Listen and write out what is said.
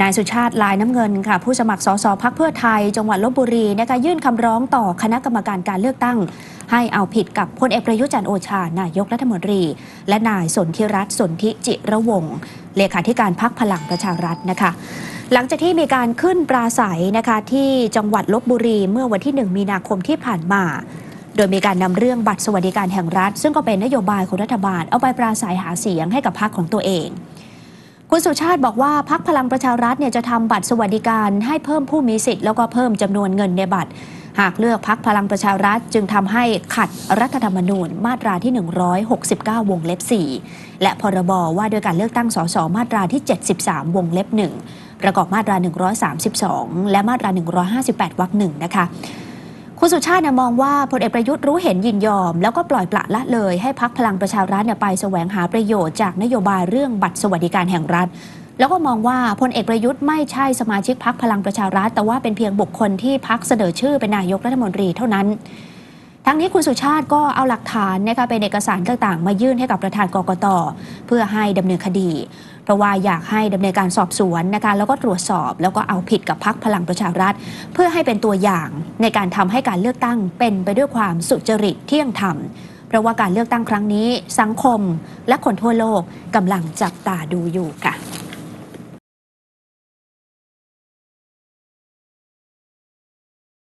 นายสุชาติลายน้ำเงินค่ะ ผู้สมัครสสพักเพื่อไทย จังหวัดลบบุรีนะคะยื่นคำร้องต่อคณะกรรมการการเลือกตั้ง ให้เอาผิดกับพลเอกประยุจันทร์โอชานายกรัฐมนตรี และนายสนธิรัตน์สนธิจิระวงเลขาธิการพักพลังประชารัฐนะคะหลังจากที่มีการขึ้นปราศัยนะคะที่จังหวัดลบบุรีเมื่อวันที่ 1 มีนาคมที่ผ่านมาโดยมีการนำเรื่องบัตรสวัสดิการแห่งรัฐ ซึ่งก็เป็นนโยบายของรัฐบาลเอาไปปราศัยหาเสียงให้กับพรรคของตัวเอง คุณสุชาติบอกว่าพักพลังประชารัฐเนี่ยจะทำบัตรสวัสดิการให้เพิ่มผู้มีสิทธิ์ แล้วก็เพิ่มจำนวนเงินในบัตร หากเลือกพักพลังประชารัฐจึงทำให้ขัดรัฐธรรมนูญมาตราที่ 169 วงเล็บ 4 และพรบว่าด้วยการเลือกตั้งสสมาตราที่ 73 วงเล็บ 1 ประกอบมาตรา 132 และมาตรา 158 วรรคหนึ่งนะคะ คุณสุชาติเนี่ยมองว่าพลเอกประยุทธ์รู้เห็นยินยอม แล้วก็ปล่อยปละละเลย ให้พักพลังประชารัฐไปแสวงหาประโยชน์จากนโยบายเรื่องบัตรสวัสดิการแห่งรัฐ แล้วก็มองว่าพลเอกประยุทธ์ไม่ใช่สมาชิกพักพลังประชารัฐ แต่ว่าเป็นเพียงบุคคลที่พักเสนอชื่อเป็นนายกรัฐมนตรีเท่านั้น ทั้งนี้คุณสุชาติก็เอาหลักฐานนะคะเป็นเอกสารต่างๆ มายื่นให้กับประธานกกตเพื่อให้ดำเนินคดี เพราะว่าอยากให้ดำเนินการสอบสวนนะคะแล้วก็ตรวจสอบ แล้วก็เอาผิดกับพักพลังประชารัฐ เพื่อให้เป็นตัวอย่างในการทำให้การเลือกตั้งเป็นไปด้วยความสุจริตเที่ยงธรรมเพราะว่าการเลือกตั้งครั้งนี้ สังคมและคนทั่วโลกกำลังจับตาดูอยู่ค่ะ